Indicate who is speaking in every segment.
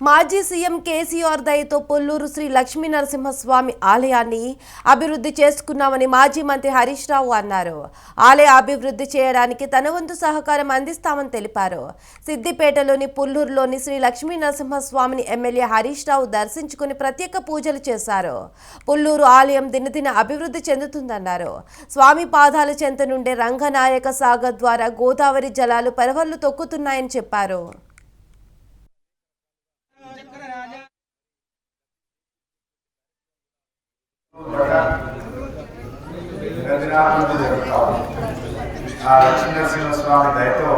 Speaker 1: మాజీ సీఎం కేసీఆర్ దయతో పొల్లూరు శ్రీ లక్ష్మీ నరసింహస్వామి ఆలయాన్ని అభివృద్ధి చేసుకున్నామని మాజీ మంత్రి హరీష్ రావు అన్నారు. ఆలయ అభివృద్ధి చేయడానికి తన వంతు సహకారం అందిస్తామని తెలిపారు. సిద్దిపేటలోని పుల్లూరులోని శ్రీ లక్ష్మీ నరసింహస్వామిని ఎమ్మెల్యే హరీష్ రావు దర్శించుకుని ప్రత్యేక పూజలు చేశారు. పుల్లూరు ఆలయం దినదిన అభివృద్ధి చెందుతుందన్నారు. స్వామి పాదాల చెంత నుండే రంగనాయక సాగర్ ద్వారా గోదావరి జలాలు పరవళ్ళు తొక్కుతున్నాయని చెప్పారు.
Speaker 2: నిరంజనాభివృద్ధి జరుగుతా ఉంది ఆ లక్ష్మీనరసింహస్వామి దయతో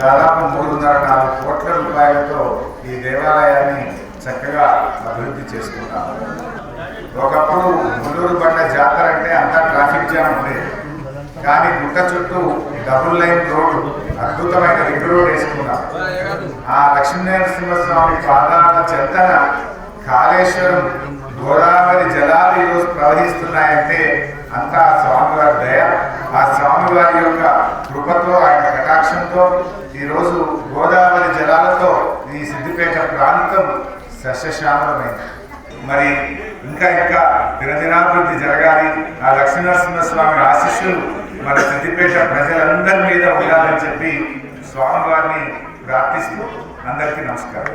Speaker 2: దాదాపు మూడున్నర నాలుగు కోట్ల రూపాయలతో ఈ దేవాలయాన్ని చక్కగా అభివృద్ధి చేసుకుంటాము ఒకప్పుడు ముల్లూరు బండ జాతర అంటే అంతా ట్రాఫిక్ జామ్ ఉండేది. కానీ గుట్ట చుట్టూ డబుల్ లైన్ రోడ్డు అద్భుతమైన రింగ్ రోడ్ వేసుకున్నాం. ఆ లక్ష్మీనరసింహస్వామి పాదాల చెంతన కాళేశ్వరం గోదావరి జలాలు ప్రవహిస్తున్నాయంటే అంతా స్వామివారి దయ. ఆ స్వామివారి యొక్క కృపతో ఆయన కటాక్షంతో ఈరోజు గోదావరి జలాలతో ఈ సిద్దిపేట ప్రాంతం సస్యశ్యామలమైంది. మరి ఇంకా ఇంకా దినదినాభివృద్ధి జరగాలి. ఆ లక్ష్మీనరసింహస్వామి ఆశీస్సులు మన సిద్దిపేట ప్రజలందరి మీద ఉండాలని చెప్పి స్వామివారిని ప్రార్థిస్తూ అందరికీ నమస్కారం.